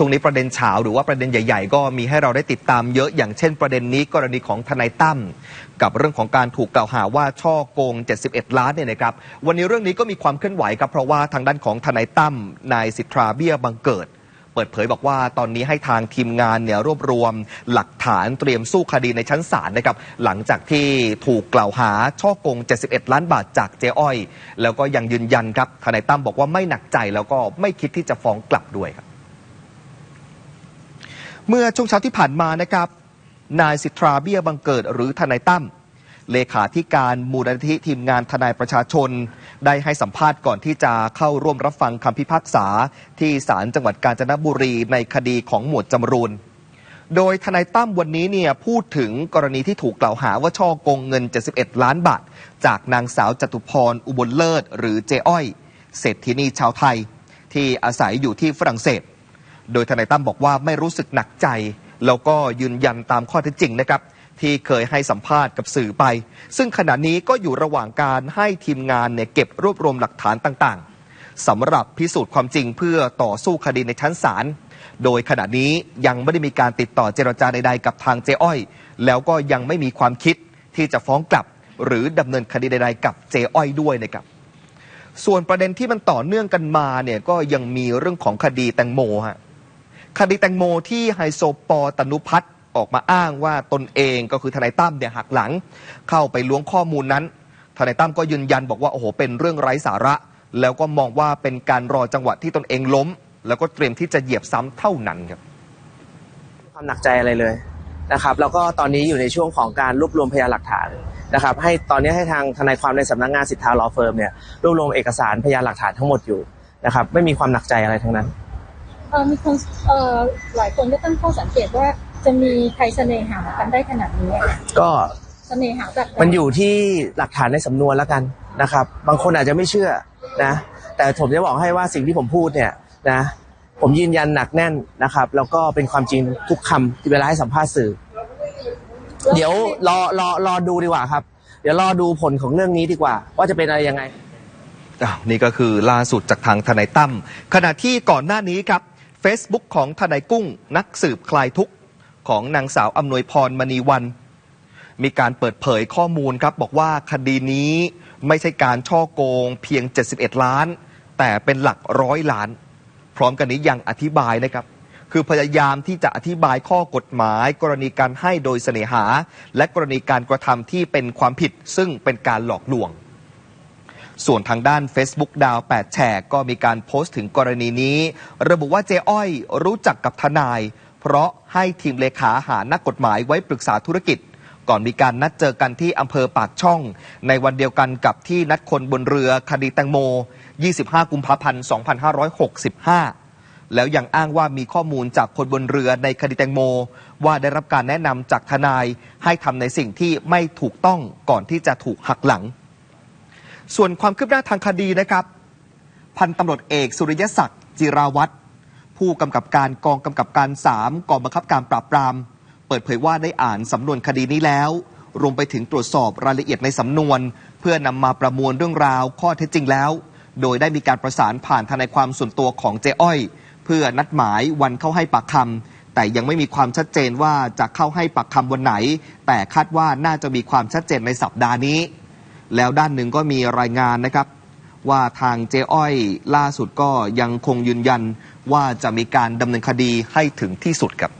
ช่วงนี้ประเด็นเฉาหรือว่าประเด็นใหญ่ ๆ ก็มีให้เราได้ติดตามเยอะอย่างเช่นประเด็นนี้กรณีของทนายตั้มกับเรื่องของการถูกกล่าวหาว่าช่อโกง 71 ล้านเนี่ยนะครับ วันนี้เรื่องนี้ก็มีความเคลื่อนไหวครับเพราะว่าทางด้านของทนายตั้มนายสิทธาเบี้ยบังเกิดเปิดเผยบอกว่าตอนนี้ให้ทางทีมงานเนี่ยรวบรวมหลักฐานเตรียมสู้คดีในชั้นศาลนะครับ หลังจากที่ถูกกล่าวหาช่อโกง 71 ล้านบาทจากเจ๊อ้อย แล้วก็ยังยืนยันครับทนายตั้มบอกว่าไม่หนักใจแล้วก็ไม่คิดที่จะฟ้องกลับด้วยครับ เมื่อช่วงเช้าที่ผ่านมานะครับ นายสิทธาเบี้ยบังเกิดหรือทนายตั้มเลขาธิการมูลนิธิทีมงานทนายประชาชน ได้ให้สัมภาษณ์ก่อนที่จะเข้าร่วมรับฟังคำพิพากษา ที่ศาลจังหวัดกาญจนบุรีในคดีของหมวดจำรูนโดยทนายตั้มวันนี้เนี่ยพูดถึงกรณีที่ถูกกล่าวหาว่าช่อโกงเงิน 71 ล้านบาท จากนางสาวจตุพรอุบลเลิศ หรือเจอ้อย เศรษฐินีชาวไทย ที่อาศัยอยู่ที่ฝรั่งเศส โดยทนายตั้มบอกว่าไม่รู้สึกหนักใจ แล้วก็ยืนยันตามข้อเท็จจริงนะครับ ที่เคยให้สัมภาษณ์กับสื่อไป ซึ่งขณะนี้ก็อยู่ระหว่างการให้ทีมงานเนี่ยเก็บรวบรวมหลักฐานต่างๆสำหรับพิสูจน์ความจริงเพื่อต่อสู้คดีในชั้นศาลโดยขณะนี้ยังไม่ได้มีการติดต่อเจรจาใดๆกับทางเจ้อ้อย แล้วก็ยังไม่มีความคิดที่จะฟ้องกลับ หรือดำเนินคดีใดๆกับเจ้อ้อยด้วยนะครับส่วนประเด็นที่มันต่อเนื่องกันมาเนี่ยก็ยังมีเรื่องของคดีแตงโมฮะ คดีแตงโมที่ไฮโซปอตนุพัฒน์ออกมาอ้างว่าตนเองก็คือทนายตั้มเนี่ยหักหลัง เข้าไปล้วงข้อมูลนั้นทนายตั้มก็ยืนยันบอกว่าโอ้โหเป็นเรื่องไร้สาระ แล้วก็มองว่าเป็นการรอจังหวะที่ตนเองล้ม แล้วก็เตรียมที่จะเหยียบซ้ำเท่านั้นครับความหนักใจอะไรเลยนะครับ แล้วก็ตอนนี้อยู่ในช่วงของการรวบรวมพยานหลักฐานนะครับ ให้ตอนนี้ให้ทางทนายความในสำนักงานสิทธาลอเฟิร์มเนี่ยรวบรวมเอกสารพยานหลักฐานทั้งหมดอยู่นะครับ ไม่มีความหนักใจอะไรทั้งนั้น มีคนเอ่อหลายคนก็ตั้งข้อสังเกตว่าจะมีใครเสน่หากันได้ขนาดนี้อะก็เสน่หาจากมันอยู่ที่หลักฐานในสำนวนแล้วกันนะครับ บางคนอาจจะไม่เชื่อนะ แต่ผมจะบอกให้ว่าสิ่งที่ผมพูดเนี่ยนะผมยืนยันหนักแน่นนะครับ แล้วก็เป็นความจริงทุกคำที่เวลาให้สัมภาษณ์สื่อ เดี๋ยวรอรอรอดูดีกว่าครับ เดี๋ยวรอดูผลของเรื่องนี้ดีกว่า ว่าจะเป็นอะไรยังไงอ้าวนี่ก็คือล่าสุดจากทางทนายตั้มขณะที่ก่อนหน้านี้ครับ Facebook ของทนายกุ้งนักสืบคลายทุกข์ของนางสาวอำนวยพรมณีวัน มีการเปิดเผยข้อมูลครับ บอกว่าคดีนี้ไม่ใช่การช่อโกงเพียง 71 ล้าน แต่เป็นหลักร้อยล้าน พร้อมกันนี้ยังอธิบายนะครับ คือพยายามที่จะอธิบายข้อกฎหมาย กรณีการให้โดยเสน่หา และกรณีการกระทำที่เป็นความผิดซึ่งเป็นการหลอกลวง ส่วนทางด้าน Facebook ดาว8แฉกก็มีการโพสต์ถึงกรณีนี้ ระบุว่าเจ๊อ้อยรู้จักกับทนาย เพราะให้ทีมเลขาหานักกฎหมายไว้ปรึกษาธุรกิจ ก่อนมีการนัดเจอกันที่อำเภอปากช่อง ในวันเดียวกันกับที่นัดคนบนเรือคดีแตงโม 25 กุมภาพันธ์ 2565แล้วยังอ้างว่ามีข้อมูลจากคนบนเรือในคดีแตงโม ว่าได้รับการแนะนำจากทนายให้ทำในสิ่งที่ไม่ถูกต้องก่อนที่จะถูกหักหลัง ส่วนความคืบหน้าทางคดีนะครับ พันตำรวจเอกสุริยศักดิ์จิราวัตรผู้กำกับการกองกำกับการ 3 กองบังคับการปราบปราม เปิดเผยว่าได้อ่านสำนวนคดีนี้แล้ว รวมไปถึงตรวจสอบรายละเอียดในสำนวน เพื่อนำมาประมวลเรื่องราวข้อเท็จจริงแล้ว โดยได้มีการประสานผ่านทนายความส่วนตัวของเจ๊อ้อย เพื่อนัดหมายวันเข้าให้ปากคำแต่ยังไม่มีความชัดเจนว่าจะเข้าให้ปากคำวันไหน แต่คาดว่าน่าจะมีความชัดเจนในสัปดาห์นี้ แล้วด้านหนึ่งก็มีรายงานนะครับ ว่าทางเจ้อ้อยล่าสุดก็ยังคงยืนยันว่าจะมีการดำเนินคดีให้ถึงที่สุดครับ